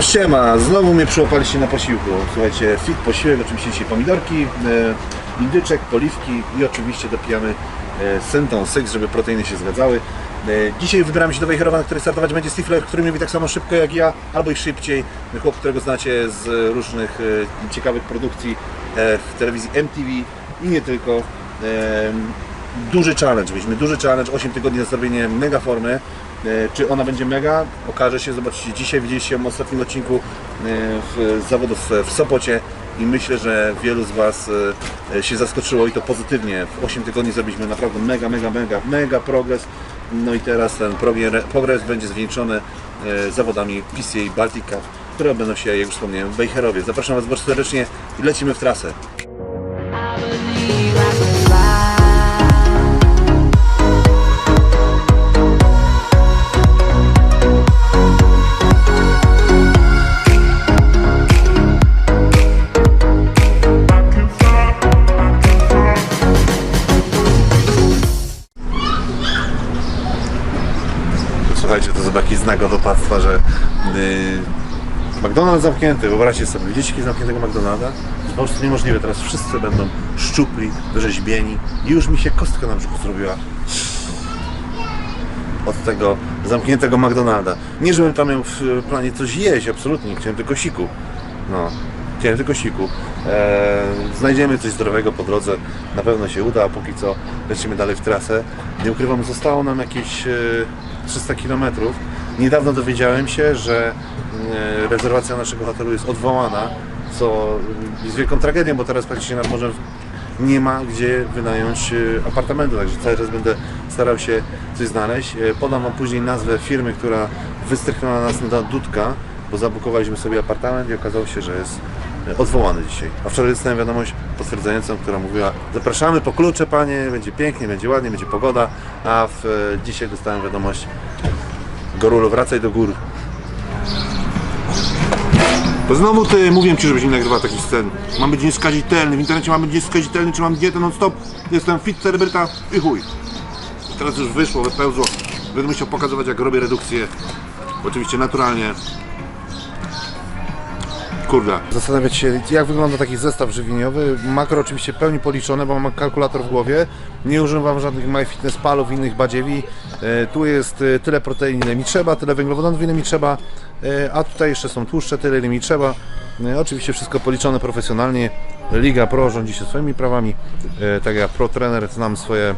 Siema, znowu mnie przyłapaliście na posiłku. Słuchajcie, fit posiłek, oczywiście dzisiaj pomidorki, e, indyczek, poliwki i oczywiście dopijamy e, Senton Six, żeby proteiny się zgadzały. E, dzisiaj wybrałem się do Wejherowa, na której startować będzie Stifler, który mówi tak samo szybko jak ja, albo i szybciej. Chłop, którego znacie z różnych e, ciekawych produkcji w telewizji MTV i nie tylko. Duży challenge, mieliśmy duży challenge, 8 tygodni na zrobienie mega formy. E, Czy ona będzie mega? Okaże się, zobaczycie dzisiaj, widzieliście ją w ostatnim odcinku e, w, zawodów w Sopocie i myślę, że wielu z Was e, się zaskoczyło i to pozytywnie. W 8 tygodni zrobiliśmy naprawdę mega, mega, mega, mega progres. No i teraz ten progre- progres będzie zwieńczony zawodami PCA Baltic Cup, które odbędą się, jak już wspomniałem, w Bejherowie. Zapraszam Was bardzo serdecznie i lecimy w trasę. Jest taki znak odopactwa, że yy, McDonald's zamknięty, wyobraźcie sobie, widzicie kiedyś zamkniętego McDonalda? To po prostu niemożliwe, teraz wszyscy będą szczupli, wyrzeźbieni i już mi się kostka na brzuchu zrobiła od tego zamkniętego McDonalda. Nie, żebym tam miał w planie coś jeść, absolutnie, nie chciałem tylko siku. No, chciałem tylko siku. Eee, znajdziemy coś zdrowego po drodze, na pewno się uda, a póki co lecimy dalej w trasę. Nie ukrywam, zostało nam jakieś e, 300 km. Niedawno dowiedziałem się, że e, rezerwacja naszego hotelu jest odwołana, co jest wielką tragedią, bo teraz praktycznie nad morzem nie ma gdzie wynająć e, apartamentu, także cały czas będę starał się coś znaleźć. E, Podam Wam później nazwę firmy, która wystrychnęła nas na Dudka, bo zabukowaliśmy sobie apartament i okazało się, że jest e, odwołany dzisiaj. A wczoraj dostałem wiadomość potwierdzającą, która mówiła zapraszamy po klucze panie, będzie pięknie, będzie ładnie, będzie pogoda, a w, e, dzisiaj dostałem wiadomość Gorulo, wracaj do gór. To znowu ty, mówiłem ci, żebyś nie nagrywał takich scen. Mam być nieskazitelny, w internecie mam być nieskazitelny, czy mam dietę non-stop, jestem fit celebryta i chuj. Teraz już wyszło, wypełzło. Będę musiał pokazywać jak robię redukcję. Oczywiście naturalnie. Kurde. Zastanawiać się, jak wygląda taki zestaw żywieniowy. Makro oczywiście pełni policzone, bo mam kalkulator w głowie. Nie używam żadnych MyFitnessPalów, innych badziewi. E, Tu jest e, tyle protein, ile mi trzeba, tyle węglowodanów, ile mi trzeba, e, a tutaj jeszcze są tłuszcze, tyle, ile mi trzeba. Oczywiście wszystko policzone profesjonalnie. Liga Pro rządzi się swoimi prawami. Tak jak Pro Trener znam swoje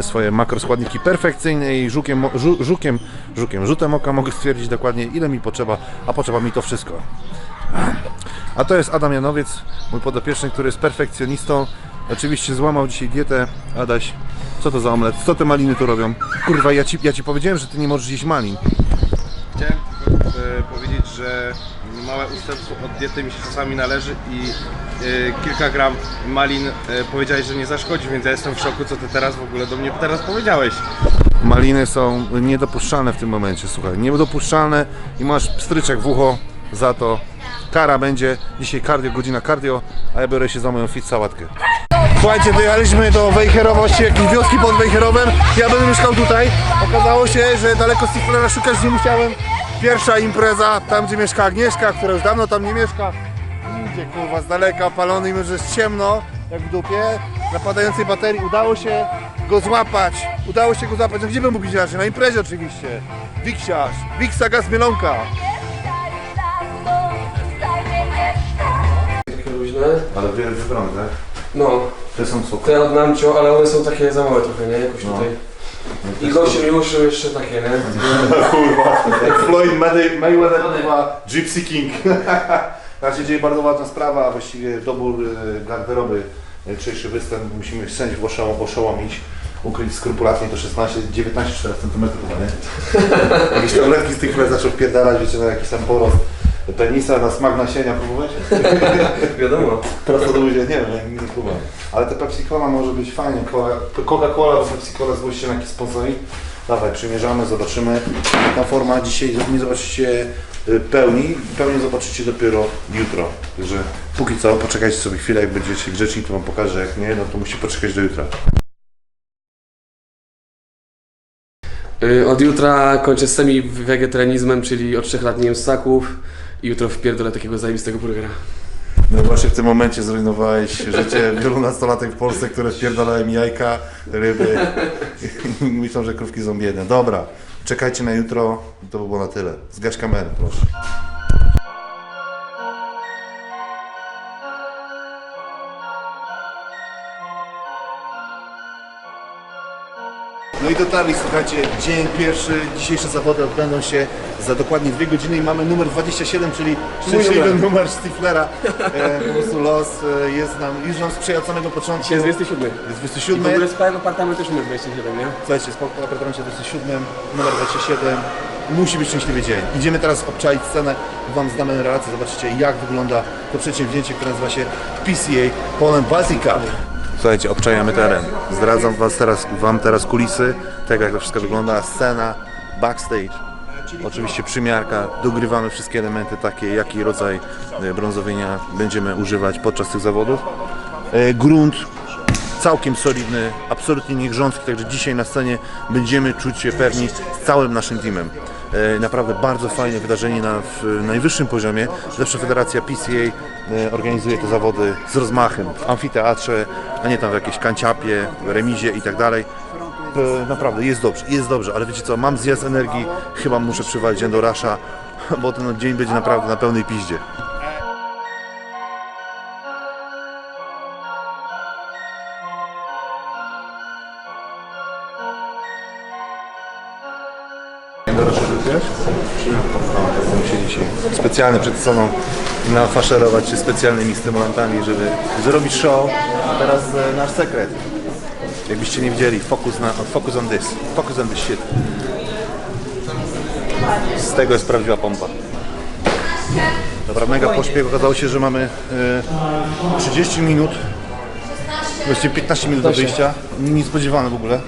swoje makroskładniki perfekcyjne i żukiem, żu, żukiem, żukiem, rzutem oka mogę stwierdzić dokładnie ile mi potrzeba, a potrzeba mi to wszystko. A to jest Adam Janowiec, mój podopieczny, który jest perfekcjonistą. Oczywiście złamał dzisiaj dietę. Adaś, co to za omlet? Co te maliny tu robią? Kurwa, ja ci, ja ci powiedziałem, że ty nie możesz jeść malin. Chciałem tylko e, powiedzieć, że małe ustępstwo od diety mi się czasami należy i e, kilka gram malin e, powiedziałeś, że nie zaszkodzi, więc ja jestem w szoku, co ty teraz w ogóle do mnie teraz powiedziałeś. Maliny są niedopuszczalne w tym momencie, słuchaj. Niedopuszczalne i masz pstryczek w ucho za to. Kara będzie. Dzisiaj cardio, godzina cardio, a ja biorę się za moją fit sałatkę. Słuchajcie, dojechaliśmy do Wejherowa, właściwie jakiejś wioski pod Wejherowem. Ja będę mieszkał tutaj. Okazało się, że daleko Stiflera szukać nie musiałem. Pierwsza impreza, tam gdzie mieszka Agnieszka, która już dawno tam nie mieszka. Idzie kurwa z daleka, palony, mimo że jest ciemno, jak w dupie. Na padającej baterii udało się go złapać. Udało się go złapać. No gdzie bym mógł iść raczej? Na imprezie oczywiście. Wiksiarz, Wiksa Gaz Mielonka. Luźne. Ale wiele wybrane, tak? No, Te są super. te od Namcio, ale one są takie za małe trochę, nie? Jakoś No. tutaj. I gościu mi uszył jeszcze takie, nie? Kurwa, jak Floyd Mayweather, Mayweather chyba Gypsy King. Teraz się dzieje bardzo ważna sprawa, a właściwie dobór e, garderoby. E, Dzisiejszy występ musimy sędziów oszoł- oszołomić, ukryć skrupulatnie to 16, 19 cm chyba, nie? Jakieś tabletki z tych chwil zaczął wpierdalać, wiecie, na jakiś tam porost penisa, na smak nasienia próbować? Wiadomo. Teraz to ludzie, nie wiem, nie, nie próbowałem. Ale te Pepsi Cola może być fajnie. Cola- Coca-Cola, bo Pepsi Cola zgłosi się na jakiś sponsoring. Dawaj, przymierzamy, zobaczymy. Ta forma dzisiaj nie zobaczycie y, pełni. Pełnię zobaczycie dopiero jutro. Także póki co, poczekajcie sobie chwilę, jak będziecie grzeczni, to wam pokażę, jak nie, no to musi poczekać do jutra. Y, Od jutra kończę z semi-wegetarianizmem, czyli od 3 lat nie jem ssaków i jutro wpierdolę takiego zajebistego burgera. No właśnie w tym momencie zrujnowałeś życie wielu nastolatek w Polsce, które wpierdalają jajka, ryby. Myślą, że krówki są biedne. Dobra, czekajcie na jutro. To by było na tyle. Zgaś kamerę, proszę. No i dotarli, słuchajcie, dzień pierwszy, dzisiejsze zawody odbędą się za dokładnie dwie godziny i mamy numer 27, czyli szczęśliwy numer Stiflera. E, po prostu los e, jest nam, już nam sprzyja od samego początku. Jest 27. Jest I w 27. ogóle spałem apartament też numer 27, nie? Słuchajcie, spoko, w apartamencie 27, numer 27. Musi być szczęśliwy dzień. Idziemy teraz obczaić scenę, Wam zdamy relację, zobaczycie jak wygląda to przedsięwzięcie, które nazywa się PCA Poland Baltic Cup. Słuchajcie, obczajamy teren. Zdradzam was teraz, Wam teraz kulisy, tego jak to wszystko wygląda, scena, backstage. Oczywiście przymiarka, dogrywamy wszystkie elementy takie, jaki rodzaj e, brązowienia będziemy używać podczas tych zawodów. E, Grunt całkiem solidny, absolutnie niegrząski, także dzisiaj na scenie będziemy czuć się pewni z całym naszym teamem. E, Naprawdę bardzo fajne wydarzenie na najwyższym poziomie. Zawsze Federacja PCA e, organizuje te zawody z rozmachem w amfiteatrze, a nie tam w jakiejś kanciapie, remizie i tak dalej. E, Naprawdę jest dobrze, jest dobrze, ale wiecie co, mam zjazd energii, chyba muszę przywalić Endorasza, bo ten dzień będzie naprawdę na pełnej piździe. Musi dzisiaj specjalnie przed sceną nafaszerować się specjalnymi stymulantami, żeby zrobić show. A teraz e, nasz sekret. Jakbyście nie widzieli, focus, na, focus on this, focus on this shit. Z tego jest prawdziwa pompa. Dobra, mega pośpiech. Okazało się, że mamy e, 30 minut, właściwie 15 minut do wyjścia. Niespodziewane w ogóle.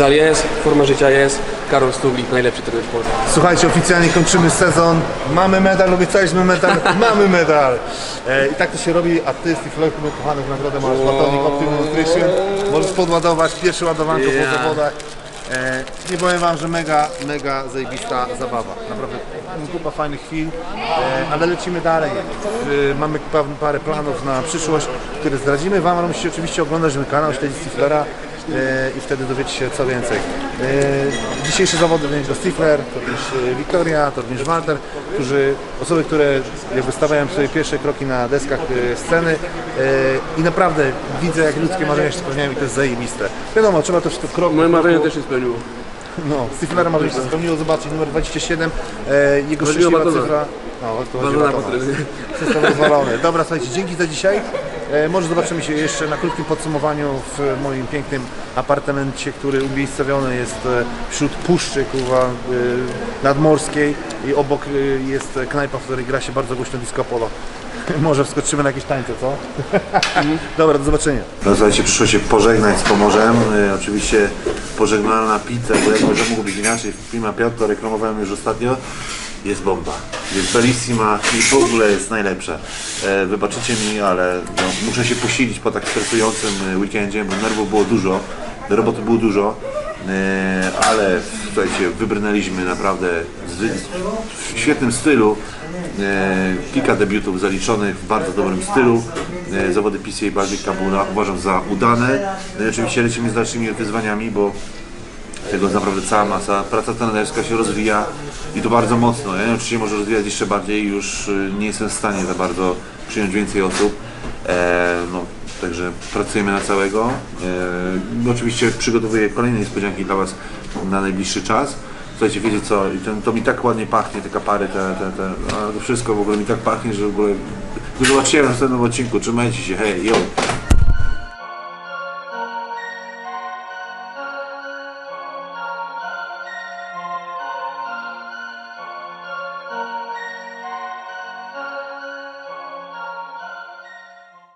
Medal jest, forma życia jest, Karol Stuglik, najlepszy trener w Polsce. Słuchajcie, oficjalnie kończymy sezon. Mamy medal, obiecaliśmy medal, mamy medal. E, I tak to się robi, a ty, Steve mój kochany, w nagrodę masz batonik Optimum Nutrition. Możesz podładować pierwszy ładowanko po Yeah. zawodach. E, nie powiem wam, że mega, mega zajebista zabawa. Naprawdę kupa fajnych chwil, e, ale lecimy dalej. E, mamy pa- parę planów na przyszłość, które zdradzimy wam, ale musicie oczywiście oglądać mój kanał, śledzić Stiflera i wtedy dowiecie się co więcej. E, dzisiejsze zawody będzie to Stifler, to również e, Wiktoria, to również Walter, którzy, osoby, które jakby stawiają sobie pierwsze kroki na deskach e, sceny e, i naprawdę widzę jak ludzkie marzenia się spełniają i to jest zajebiste. Wiadomo, trzeba to wszystko krok Moje marzenie też się spełniło. No, Stiflera marzenie się spełniło, zobaczcie, numer 27, e, jego szczęśliwa cyfra. No, to potryny. Wszystko rozwalone. Dobra, słuchajcie, dzięki za dzisiaj. E, może zobaczymy się jeszcze na krótkim podsumowaniu w moim pięknym apartamencie, który umiejscowiony jest e, wśród puszczy kurwa, e, nadmorskiej i obok jest knajpa, w której gra się bardzo głośno disco polo. Może wskoczymy na jakieś tańce, co? Dobra, do zobaczenia. No słuchajcie, przyszło się pożegnać z Pomorzem. Oczywiście pożegnalna pizza, bo jak może mogło być inaczej. Prima Piotto reklamowałem już ostatnio. Jest bomba. Jest bellissima i w ogóle jest najlepsza. E, wybaczycie mi, ale no, muszę się posilić po tak stresującym e, weekendzie, bo nerwów było dużo, roboty było dużo. E, ale słuchajcie, wybrnęliśmy naprawdę w świetnym stylu. E, kilka debiutów zaliczonych w bardzo dobrym stylu. E, zawody PCA Baltica były uważam za udane. No i oczywiście lecimy z dalszymi wyzwaniami, bo tego naprawdę cała masa. Praca trenerska się rozwija i to bardzo mocno. Ja oczywiście może rozwijać jeszcze bardziej, już y, nie jestem w stanie za bardzo przyjąć więcej osób. E, no, także pracujemy na całego. E, oczywiście przygotowuję kolejne niespodzianki dla Was na najbliższy czas. Słuchajcie, wiecie co, ten, to mi tak ładnie pachnie, te kapary, te, te, te, to wszystko w ogóle mi tak pachnie, że w ogóle do w następnym odcinku. Trzymajcie się, hej, yo!